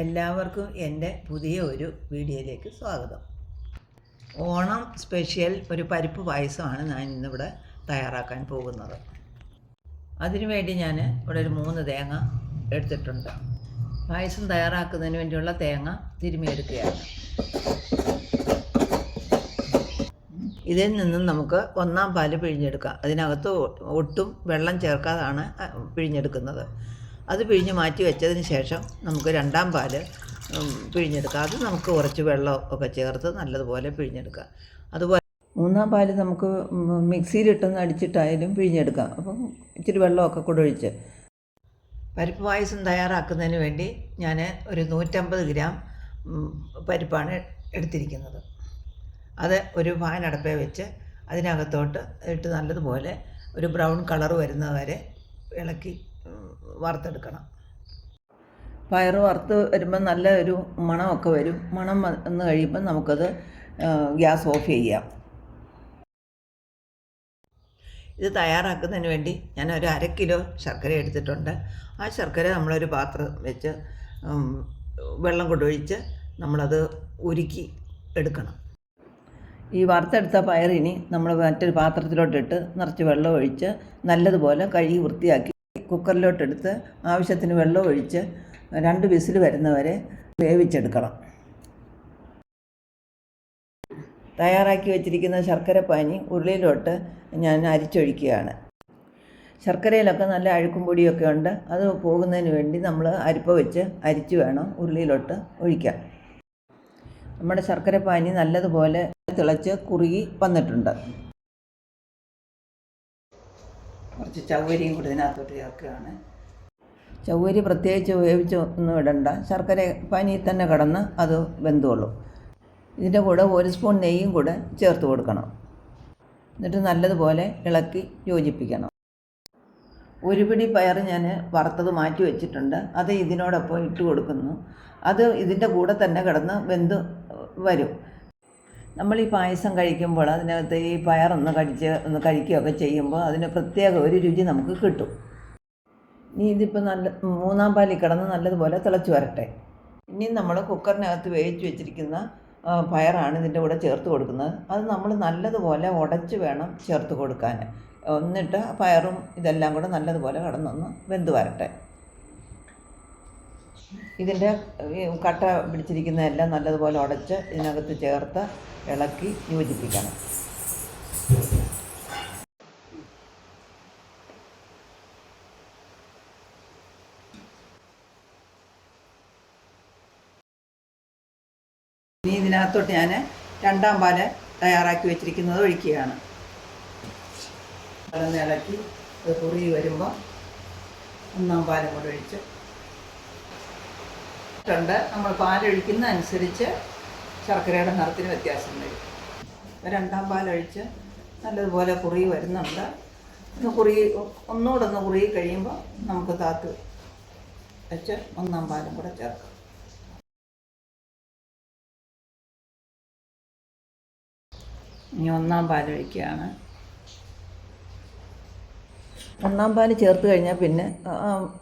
എല്ലാവർക്കും എന്റെ പുതിയ ഒരു വീഡിയോയിലേക്ക് സ്വാഗതം. ഓണം സ്പെഷ്യൽ ഒരു പരിപ്പ് പായസമാണ് ഞാൻ ഇന്നിവിടെ തയ്യാറാക്കാൻ പോകുന്നത്. അതിനുവേണ്ടി ഞാൻ ഇവിടെ ഒരു മൂന്ന് തേങ്ങ എടുത്തിട്ടുണ്ട്. പായസം തയ്യാറാക്കുന്നതിന് വേണ്ടിയുള്ള തേങ്ങ തിരുമിയെടുക്കുകയാണ് ഇതിൽ നിന്നും നമുക്ക് ഒന്നാം പാൽ പിഴിഞ്ഞെടുക്കാം. അതിനകത്ത് ഒട്ടും വെള്ളം ചേർക്കാതാണ് പിഴിഞ്ഞെടുക്കുന്നത്. അത് പിഴിഞ്ഞ് മാറ്റി വെച്ചതിന് ശേഷം നമുക്ക് രണ്ടാം പാൽ പിഴിഞ്ഞെടുക്കാം. അത് നമുക്ക് കുറച്ച് വെള്ളം ഒക്കെ ചേർത്ത് നല്ലതുപോലെ പിഴിഞ്ഞെടുക്കാം. അതുപോലെ മൂന്നാം പാൽ നമുക്ക് മിക്സിയിൽ മിക്സിയിലിട്ടൊന്ന് അടിച്ചിട്ടായാലും പിഴിഞ്ഞെടുക്കാം. അപ്പം ഇച്ചിരി വെള്ളമൊക്കെ കൂടെ ഒഴിച്ച്. പരിപ്പ് പായസം തയ്യാറാക്കുന്നതിന് വേണ്ടി ഞാൻ ഒരു നൂറ്റമ്പത് ഗ്രാം പരിപ്പാണ് എടുത്തിരിക്കുന്നത്. അത് ഒരു ഫാൻ അടപ്പേ വെച്ച് അതിനകത്തോട്ട് ഇട്ട് നല്ലതുപോലെ ഒരു ബ്രൗൺ കളർ വരുന്നത് വരെ ഇളക്കി വറുത്തെടുക്കണം. പയറ് വറുത്ത് വരുമ്പോൾ നല്ല ഒരു മണമൊക്കെ വരും. മണം വന്ന് കഴിയുമ്പോൾ നമുക്കത് ഗ്യാസ് ഓഫ് ചെയ്യാം. ഇത് തയ്യാറാക്കുന്നതിന് വേണ്ടി ഞാൻ ഒരു അര കിലോ ശർക്കര എടുത്തിട്ടുണ്ട്. ആ ശർക്കര നമ്മളൊരു പാത്രം വെച്ച് വെള്ളം കൊണ്ടൊഴിച്ച് നമ്മളത് ഉരുക്കി എടുക്കണം. ഈ വറുത്തെടുത്ത പയറിനി നമ്മൾ മറ്റൊരു പാത്രത്തിലോട്ടിട്ട് നിറച്ച് വെള്ളം ഒഴിച്ച് നല്ലതുപോലെ കഴുകി വൃത്തിയാക്കി കുക്കറിലോട്ടെടുത്ത് ആവശ്യത്തിന് വെള്ളം ഒഴിച്ച് രണ്ട് വിസിൽ വരുന്നവരെ വേവിച്ചെടുക്കണം. തയ്യാറാക്കി വെച്ചിരിക്കുന്ന ശർക്കര പാനി ഉരുളിയിലോട്ട് ഞാൻ അരിച്ചൊഴിക്കുകയാണ്. ശർക്കരയിലൊക്കെ നല്ല അഴുക്കും പൊടിയൊക്കെ ഉണ്ട്. അത് പോകുന്നതിന് വേണ്ടി നമ്മൾ അരിപ്പ വെച്ച് അരിച്ച് വേണം ഉരുളിയിലോട്ട് ഒഴിക്കാൻ. നമ്മുടെ ശർക്കര പാനി നല്ലതുപോലെ തിളച്ച് കുറുകി വന്നിട്ടുണ്ട്. കുറച്ച് ചവ്വരിയും കൂടി ഇതിനകത്തോട്ട് ചേർക്കുകയാണ്. ചവ്വരി പ്രത്യേകിച്ച് വേവിച്ച് ഒന്നും ഇടണ്ട. ശർക്കര പനിയിൽ തന്നെ കിടന്ന് അത് വെന്തുള്ളൂ ഇതിന്റെ കൂടെ ഒരു സ്പൂൺ നെയ്യും കൂടെ ചേർത്ത് കൊടുക്കണം. എന്നിട്ട് നല്ലതുപോലെ ഇളക്കി യോജിപ്പിക്കണം. ഒരു പിടി പയർ ഞാൻ വറുത്തത് മാറ്റി വെച്ചിട്ടുണ്ട്. അത് ഇതിനോടൊപ്പം ഇട്ട് കൊടുക്കുന്നു. അത് ഇതിന്റെ കൂടെ തന്നെ കിടന്ന് വെന്ത് വരും. നമ്മൾ ഈ പായസം കഴിക്കുമ്പോൾ അതിനകത്ത് ഈ പയറൊന്ന് കടിച്ച് ഒന്ന് കഴിക്കുകയൊക്കെ ചെയ്യുമ്പോൾ അതിന് പ്രത്യേക ഒരു രുചി നമുക്ക് കിട്ടും. ഇനി ഇതിപ്പോൾ നല്ല മൂന്നാം പാലിൽ കിടന്ന് നല്ലതുപോലെ തിളച്ച് വരട്ടെ. ഇനി നമ്മൾ കുക്കറിനകത്ത് വേവിച്ച് വെച്ചിരിക്കുന്ന പയറാണ് ഇതിന്റെ കൂടെ ചേർത്ത് കൊടുക്കുന്നത്. അത് നമ്മൾ നല്ലതുപോലെ ഉടച്ച് വേണം ചേർത്ത് കൊടുക്കാൻ. എന്നിട്ട് പയറും ഇതെല്ലാം കൂടെ നല്ലതുപോലെ കിടന്നൊന്ന് വെന്ത് വരട്ടെ. ഇതിന്റെ കട്ട പിടിച്ചിരിക്കുന്നതെല്ലാം നല്ലതുപോലെ ഉടച്ച് ഇതിനകത്ത് ചേർത്ത് ഇളക്കി യോജിപ്പിക്കണം. ഇനി ഇതിനകത്തോട്ട് ഞാൻ രണ്ടാം പാൽ തയ്യാറാക്കി വെച്ചിരിക്കുന്നത് ഒഴിക്കുകയാണ്. ഇളക്കി കുറുകി വരുമ്പോൾ ഒന്നാം പാലും കൂടെ ഒഴിച്ച് ഉണ്ട് നമ്മൾ പാലൊഴിക്കുന്ന അനുസരിച്ച് ശർക്കരയുടെ നിറത്തിന് വ്യത്യാസം വരും. രണ്ടാം പാലൊഴിച്ച് നല്ലതുപോലെ കുറി വരുന്നുണ്ട്. ഒന്ന് കുറി ഒന്നുകൂടെ ഒന്ന് കുറി കഴിയുമ്പോൾ നമുക്ക് താത്ത് വെച്ച് ഒന്നാം പാലും കൂടെ ചേർക്കാം. ഇനി ഒന്നാം പാലൊഴിക്കുകയാണ് ഒന്നാം പാൽ ചേർത്ത് കഴിഞ്ഞാൽ പിന്നെ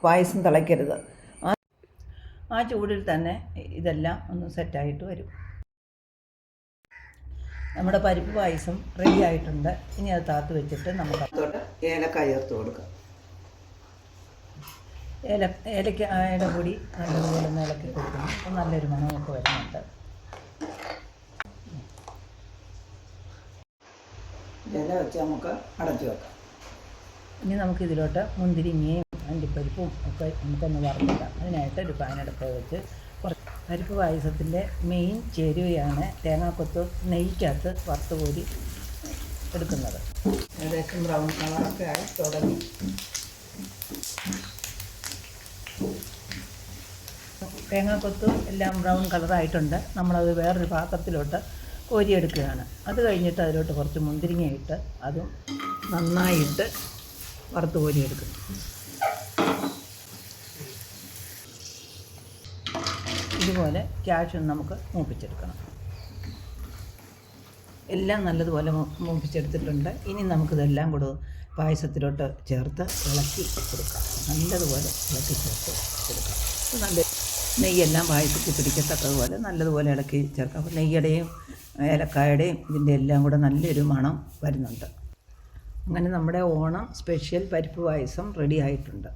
പായസം തിളയ്ക്കരുത്. ആ ചൂടിൽ തന്നെ ഇതെല്ലാം ഒന്ന് സെറ്റായിട്ട് വരും. നമ്മുടെ പരിപ്പ് പായസം റെഡി ആയിട്ടുണ്ട്. ഇനി അത് താത്ത് വെച്ചിട്ട് നമുക്ക് അതോട്ട് ഏലക്ക ചേർത്ത് കൊടുക്കാം. ഏല ഏലക്ക ആയുടെ പൊടി നല്ലതുപോലെ ഒന്ന് ഇളക്കി കൊടുക്കണം. അപ്പോൾ നല്ലൊരു മണമൊക്കെ വരുന്നുണ്ട്. ഇല വെച്ച് നമുക്ക് അടച്ചു വെക്കാം. ഇനി നമുക്ക് ഇതിലോട്ട് മുന്തിരിങ്ങയും അണ്ടിപ്പരിപ്പും ഒക്കെ നമുക്കൊന്ന് വറുത്തിടാം അതിനായിട്ട് ഒരു പാനടുപ്പ് വെച്ച് കുറച്ച് പരിപ്പ് പായസത്തിന്റെ മെയിൻ ചേരുവയാണ് തേങ്ങാക്കൊത്ത് നെയ്ക്കകത്ത് വറുത്ത് കോരി എടുക്കുന്നത്. ഏകദേശം ബ്രൗൺ കളറൊക്കെ ആയി തുടങ്ങി. തേങ്ങാക്കൊത്ത് എല്ലാം ബ്രൗൺ കളറായിട്ടുണ്ട് നമ്മളത് വേറൊരു പാത്രത്തിലോട്ട് കോരിയെടുക്കുകയാണ്. അത് കഴിഞ്ഞിട്ട് അതിലോട്ട് കുറച്ച് മുന്തിരിങ്ങ ഇട്ട് അതും നന്നായിട്ട് വറുത്ത് കോരിയെടുക്കും. ഇതുപോലെ ക്യാഷും നമുക്ക് മൂപ്പിച്ചെടുക്കണം. എല്ലാം നല്ലതുപോലെ മൂപ്പിച്ചെടുത്തിട്ടുണ്ട്. ഇനി നമുക്കിതെല്ലാം കൂടെ പായസത്തിലോട്ട് ചേർത്ത് ഇളക്കി കൊടുക്കാം. നല്ലതുപോലെ ഇളക്കി ചേർത്ത് കൊടുക്കാം. നല്ല നെയ്യെല്ലാം പായസത്തിൽ പിടിക്കത്തക്കതുപോലെ നല്ലതുപോലെ ഇളക്കി ചേർക്കാം. അപ്പോൾ നെയ്യുടെയും ഏലക്കായുടെയും ഇതിന്റെ എല്ലാം കൂടെ നല്ലൊരു മണം വരുന്നുണ്ട്. അങ്ങനെ നമ്മുടെ ഓണം സ്പെഷ്യൽ പരിപ്പ് പായസം റെഡി ആയിട്ടുണ്ട്.